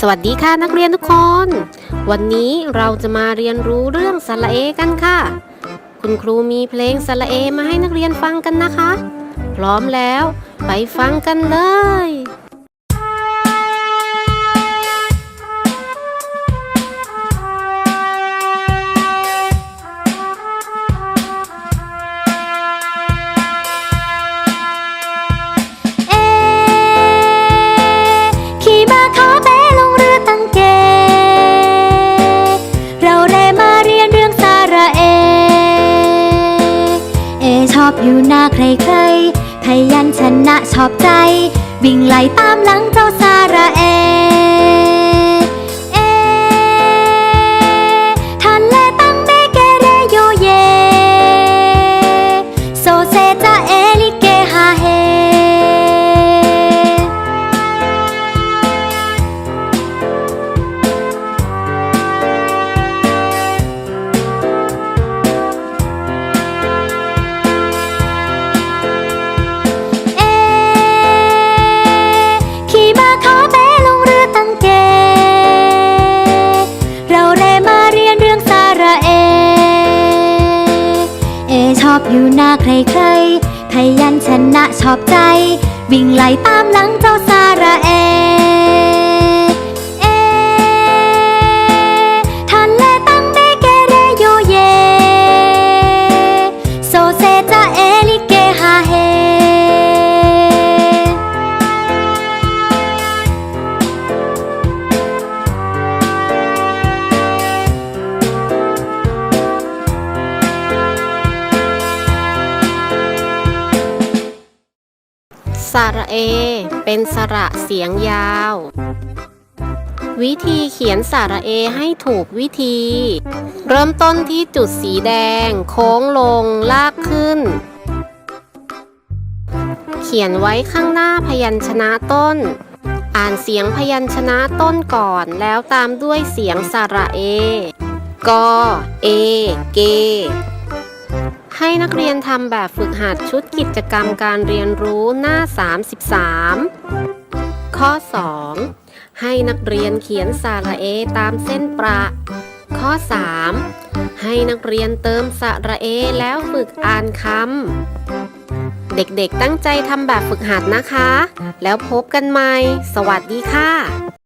สวัสดีค่ะนักเรียนทุกคน วันนี้เราจะมาเรียนรู้เรื่องสระเอกันค่ะ คุณครูมีเพลงสระเอมาให้นักเรียนฟังกันนะคะ พร้อมแล้วไปฟังกันเลย อยู่หน้าใครใครขยันชนะชอบใจ วิ่งไล่ตามหลังเจ้าสาระเอ อบอยู่หน้าใครใครๆขยันชนะชอบใจ วิ่งไล่ตามหลังเจ้าสา สระเอ เป็นสระเสียงยาว วิธีเขียนสระเอให้ถูกวิธี เริ่มต้นที่จุดสีแดง โค้งลง ลากขึ้น เขียนไว้ข้างหน้าพยัญชนะต้น อ่านเสียงพยัญชนะต้นก่อนแล้วตามด้วยเสียงสระเอกอเอ เก ให้นักเรียนทำแบบฝึกหัดชุดกิจกรรมการเรียนรู้หน้า 33 ข้อ 2 ให้นักเรียนเขียนสระเอตามเส้นประ ข้อ 3 ให้นักเรียนเติมสระเอแล้วฝึกอ่านคำ เด็กๆตั้งใจทำแบบฝึกหัดนะคะ แล้วพบกันใหม่ สวัสดีค่ะ